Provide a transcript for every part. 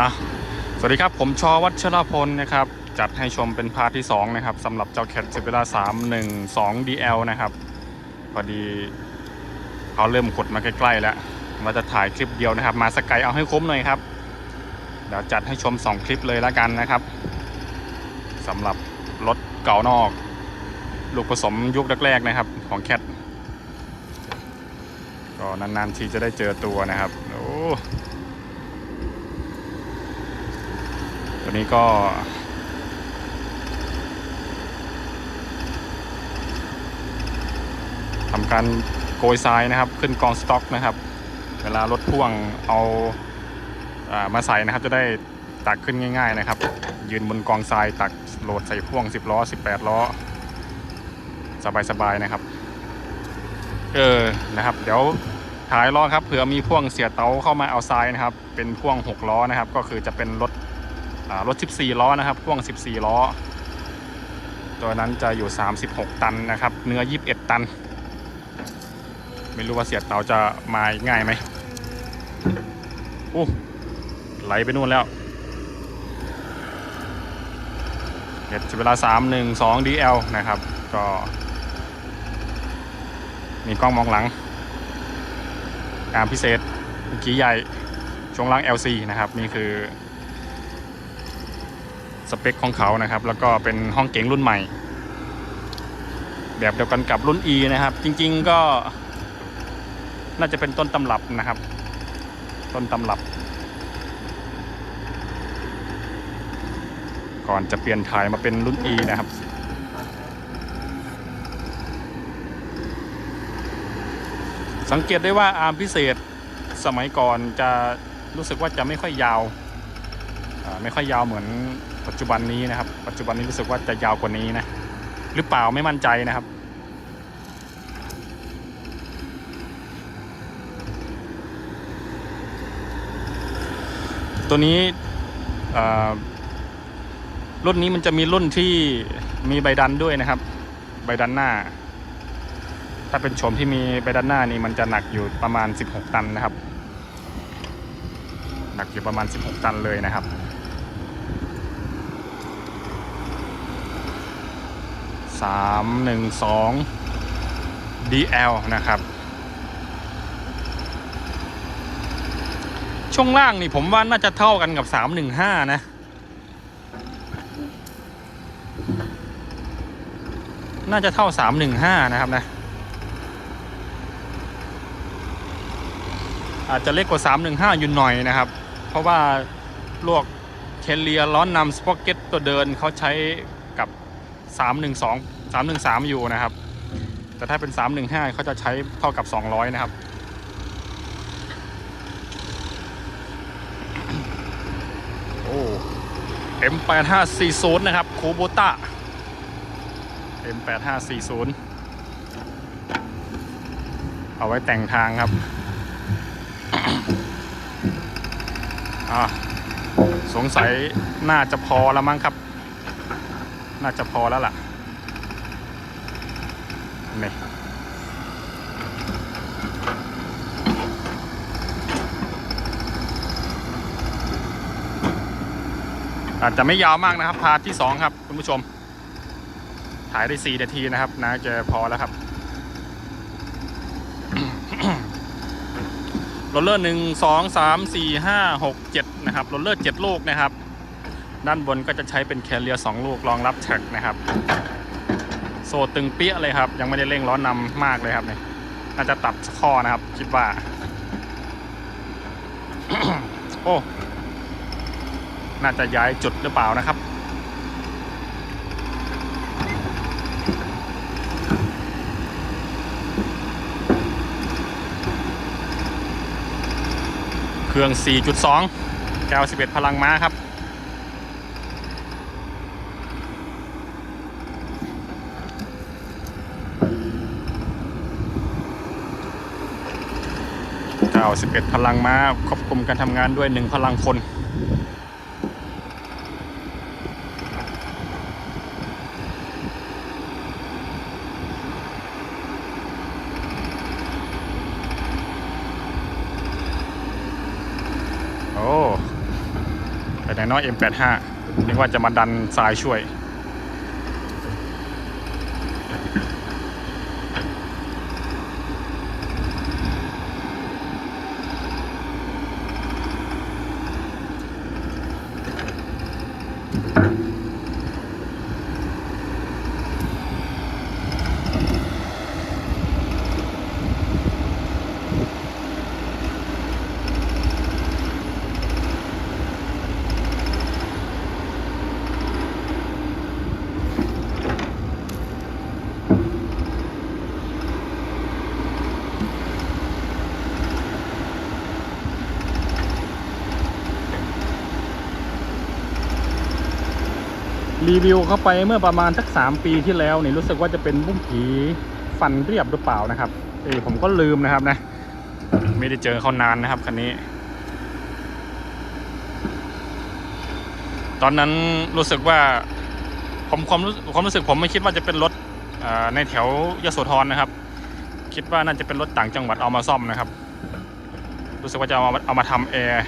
อะสวัสดีครับ ผมชอวัชรพลนะครับ จัดให้ชมเป็นพาร์ทที่ 2 นะครับสำหรับเจ้าแคทซิเวล่า3 1 2 DL นะครับ พอดีเขาเริ่มขดมาใกล้ๆแล้วเราจะถ่ายคลิปเดียวนะครับ มาสกายเอาให้คุ้มหน่อยครับ เดี๋ยวจัดให้ชม 2 คลิปเลยแล้วกันนะครับสำหรับรถเก่านอก ลูกผสมยุคแรกๆนะครับ ของแคทก็นานๆทีจะได้เจอตัวนะครับ โอ้ ตัวนี้ก็ทำการโกยทรายนะครับ ขึ้นกองสต็อกนะครับ เวลารถพ่วงเอาอามาใส่นะครับ จะได้ตักขึ้นง่าย ๆนะครับ ยืนบนกองทรายตักโหลดใส่พ่วง 10 ล้อ 18 ล้อ สบายๆนะครับ เออนะครับ เดี๋ยวถ่ายล้อครับเผื่อมีพ่วงเสียเตาเข้ามาเอาทรายนะครับ เป็นพ่วง 6 ล้อนะครับ ก็คือจะเป็นรถ รถ 14 ล้อนะครับพ่วง 14 ล้อ ตัวนั้นจะอยู่ 36 ตันนะครับ เนื้อ 21 ตัน ไม่รู้ว่าเสียเตาจะมาง่ายไหมอู้ไหลไปนู่นแล้วเด็ดเวลา 3 1 2 DL นะครับ ก็ มีกล้องมองหลังการพิเศษเมื่อกี้ใหญ่ช่วงล่าง LC นะครับ นี่คือ สเปคของเขานะครับ แล้วก็เป็นห้องเก๋งรุ่นใหม่ แบบเดียวกันกับรุ่น E นะครับ จริง ๆ ก็น่าจะเป็นต้นตำรับนะครับ ต้นตำรับ ก่อนจะเปลี่ยนถ่ายมาเป็นรุ่น E นะครับสังเกตได้ว่าอาร์มพิเศษสมัยก่อนจะรู้สึกว่าจะไม่ค่อยยาว ไม่ค่อยยาวเหมือน ปัจจุบันนี้นะครับ ปัจจุบันนี้รู้สึกว่าจะยาวกว่านี้นะ หรือเปล่าไม่มั่นใจนะครับ ตัวนี้รุ่นนี้มันจะมีรุ่นที่มีใบดันด้วยนะครับ ใบดันหน้า ถ้าเป็นโฉมที่มีใบด้านหน้านี่มันจะหนักอยู่ประมาณ 16 ตันนะครับ หนักอยู่ประมาณ 16 ตันเลยนะครับ สามหนึ่งสอง DL นะครับ ช่วงล่างนี่ผมว่าน่าจะเท่ากันกับ 315 นะน่าจะเท่า 315 นะครับนะ อาจจะเล็กกว่า 315 อยู่หน่อยนะครับ เพราะว่าลวกเทเลียล้อนนำสป็อกเก็ตตัวเดินเขาใช้ 312 313 อยู่นะครับ แต่ถ้าเป็น 315เขาจะใช้เท่ากับ 200 นะครับ โอ้ M8540 นะครับคูโบต้า M8540 เอาไว้แต่งทางครับอะสงสัยน่าจะพอแล้วมั้งครับ น่าจะพอแล้วล่ะนี่อาจจะไม่ยาวมากนะครับ พาที่2ครับ คุณผู้ชม ถ่ายได้4นาทีนะครับนะจะพอแล้วครับโรลเลอร์หนึ่งสองสามสี่ห้าหกเจ็ดนะครับโรลเลอร์เจ็ดลูกนะครับ ด้านบนก็จะใช้เป็นแคเรียสองลูกรองรับแท็กนะครับ โซ่ตึงเปี้ยเลยครับ ยังไม่ได้เร่งร้อนนำมากเลยครับเนี่ยน่าจะตัดข้อนะครับ คิดว่า โอ้น่าจะย้ายจุดหรือเปล่านะครับเครื่อง 4.2แก้ว11พลังม้าครับ 91พลังม้าควบคุมการทำงานด้วย 1 พลังคน โอ้ไหนเน้อย M85 นึกว่าจะมาดันทรายช่วย รีวิวเข้าไปเมื่อประมาณสักสามปีที่แล้วนี่รู้สึกว่าจะเป็นบุ้งผีฟันเรียบหรือเปล่านะครับเออผมก็ลืมนะครับนะ ไม่ได้เจอเขานานนะครับคันนี้ ตอนนั้นรู้สึกว่าผมความรู้ความรู้สึกผมไม่คิดว่าจะเป็นรถในแถวยโสธรนะครับ คิดว่าน่าจะเป็นรถต่างจังหวัดเอามาซ่อมนะครับ รู้สึกว่าจะเอามาเอามาทำแอร์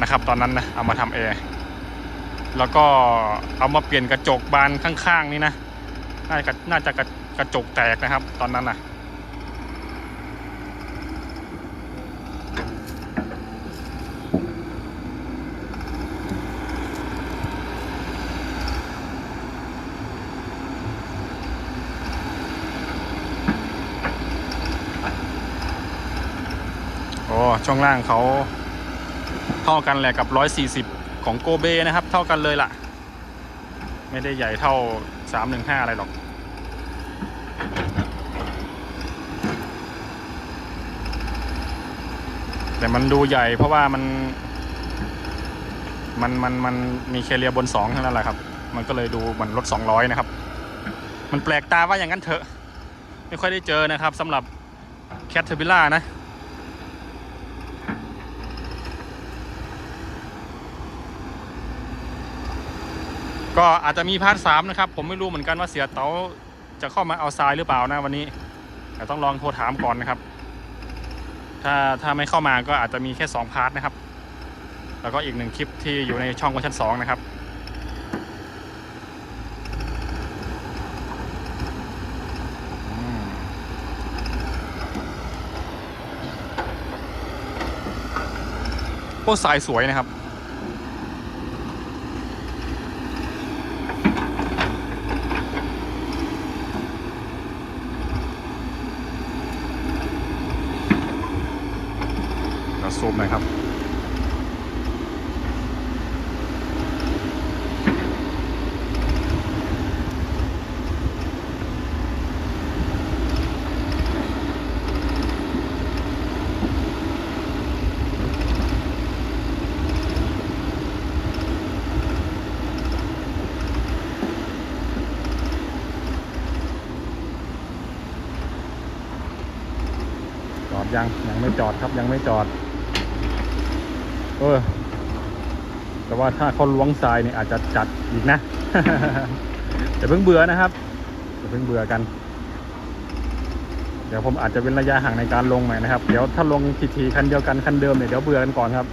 นะครับ ตอนนั้นนะเอามาทำแอร์ แล้วก็เอามาเปลี่ยนกระจกบานข้างๆนี่นะ น่าจะน่าจะกระกระจกแตกนะครับ ตอนนั้นนะโอ้ช่วงล่างเขาเท่ากันแหละกับ 140 ของโกเบนะครับ เท่ากันเลยล่ะ ไม่ได้ใหญ่เท่า 315 อะไรหรอก แต่มันดูใหญ่เพราะว่ามัน มันมันมันมีแคเรียบน2ทั้งนั้นแหละครับ มันก็เลยดูเหมือนรถ 200 นะครับ มันแปลกตาว่าอย่างนั้นเถอะ ไม่ค่อยได้เจอนะครับสำหรับแคทเทอร์บิล่านะ ก็อาจจะมีพาร์ทสามนะครับ ผมไม่รู้เหมือนกันว่าเสียเต๋าจะเข้ามาเอาทรายหรือเปล่านะวันนี้แต่ต้องลองโทรถามก่อนนะครับ ถ้าถ้าไม่เข้ามาก็อาจจะมีแค่สองพาร์ทนะครับ แล้วก็อีกหนึ่งคลิปที่อยู่ในช่องเวอร์ชันสองนะครับโอ้สายสวยนะครับาซูมหน่อยครับ จอดยังยังไม่จอดครับยังไม่จอด เออ แต่ว่าถ้าเขาล้วงทรายเนี่ยอาจจะจัดอีกนะอย่าเพิ่งเบื่อนะครับอย่าเพิ่งเบื่อกัน เดี๋ยวผมอาจจะเป็นระยะห่างในการลงหน่อยนะครับ เดี๋ยวถ้าลงทีๆคันเดียวกันคันเดิมเนี่ยเดี๋ยวเบื่อกันก่อนครับ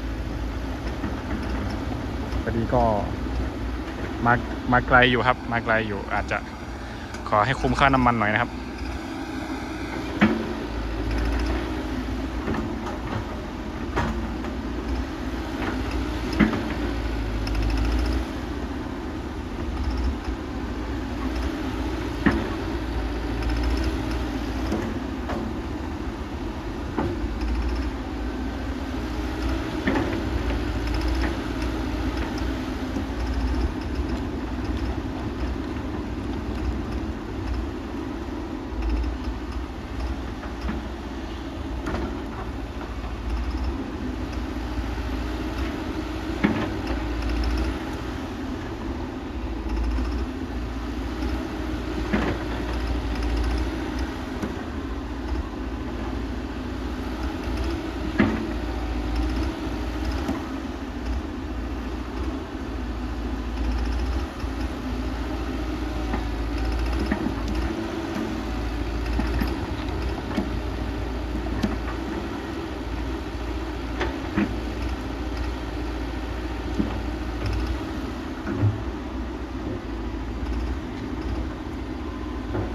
พอดีก็มามาไกลอยู่ครับ มาไกลอยู่อาจจะขอให้คุ้มค่าน้ำมันหน่อยนะครับ